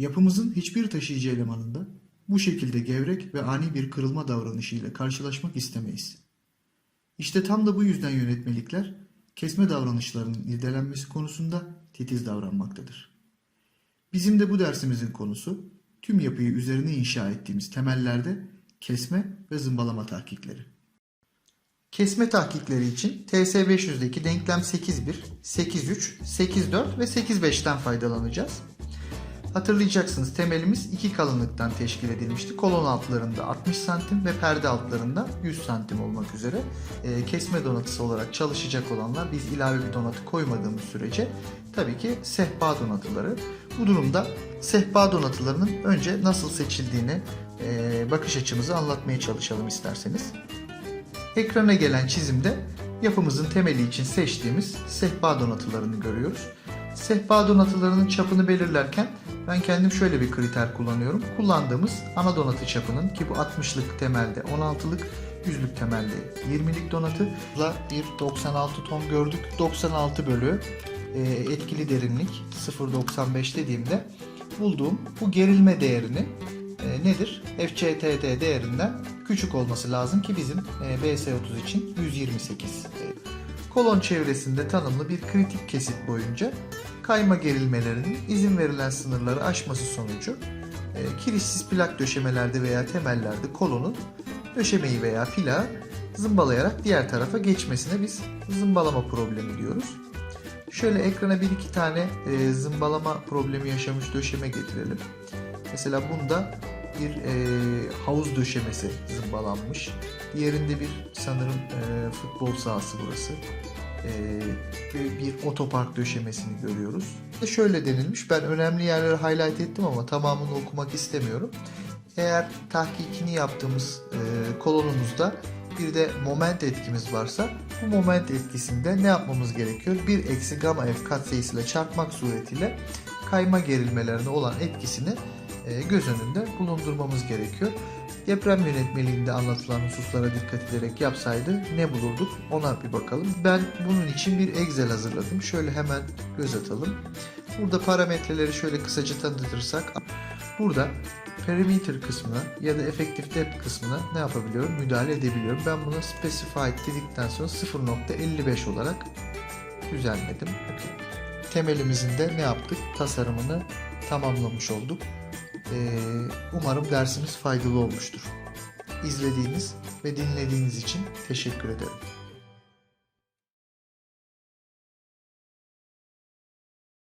Yapımızın hiçbir taşıyıcı elemanında bu şekilde gevrek ve ani bir kırılma davranışıyla karşılaşmak istemeyiz. İşte tam da bu yüzden yönetmelikler kesme davranışlarının irdelenmesi konusunda titiz davranmaktadır. Bizim de bu dersimizin konusu tüm yapıyı üzerine inşa ettiğimiz temellerde kesme ve zımbalama tahkikleri. Kesme tahkikleri için TS500'deki denklem 8.1, 8.3, 8.4 ve 8.5'ten faydalanacağız. Hatırlayacaksınız temelimiz iki kalınlıktan teşkil edilmişti. Kolon altlarında 60 santim ve perde altlarında 100 santim olmak üzere e, kesme donatısı olarak çalışacak olanlar biz ilave bir donatı koymadığımız sürece tabii ki sehpa donatıları. Bu durumda sehpa donatılarının önce nasıl seçildiğini e, bakış açımızı anlatmaya çalışalım isterseniz. Ekrana gelen çizimde yapımızın temeli için seçtiğimiz sehpa donatılarını görüyoruz. Sehpa donatılarının çapını belirlerken ben kendim şöyle bir kriter kullanıyorum. Kullandığımız ana donatı çapının ki bu 60'lık temelde 16'lık, 100'lük temelde 20'lik donatıyla bir 96 ton gördük. 96 bölü e, etkili derinlik 0.95 dediğimde bulduğum bu gerilme değerini e, nedir? FCTD değerinden küçük olması lazım ki bizim e, BS30 için 128. E, kolon çevresinde tanımlı bir kritik kesit boyunca kayma gerilmelerinin izin verilen sınırları aşması sonucu e, kirişsiz plak döşemelerde veya temellerde kolonun döşemeyi veya plağı zımbalayarak diğer tarafa geçmesine biz zımbalama problemi diyoruz. Şöyle ekrana bir iki tane e, zımbalama problemi yaşamış döşeme getirelim. Mesela bunda bir e, havuz döşemesi zımbalanmış. Diğerinde bir sanırım e, futbol sahası burası. E, bir, otopark döşemesini görüyoruz. Şöyle denilmiş. Ben önemli yerleri highlight ettim ama tamamını okumak istemiyorum. Eğer tahkikini yaptığımız e, kolonumuzda bir de moment etkimiz varsa bu moment etkisinde ne yapmamız gerekiyor? 1 eksi gamma f katsayısıyla çarpmak suretiyle kayma gerilmelerine olan etkisini göz önünde bulundurmamız gerekiyor. Deprem yönetmeliğinde anlatılan hususlara dikkat ederek yapsaydı ne bulurduk ona bir bakalım. Ben bunun için bir Excel hazırladım. Şöyle hemen göz atalım. Burada parametreleri şöyle kısaca tanıtırsak burada perimeter kısmına ya da effective depth kısmına ne yapabiliyorum? Müdahale edebiliyorum. Ben buna specified dedikten sonra 0.55 olarak düzenledim. Temelimizin de ne yaptık? Tasarımını tamamlamış olduk. Ee, umarım dersimiz faydalı olmuştur. İzlediğiniz ve dinlediğiniz için teşekkür ederim.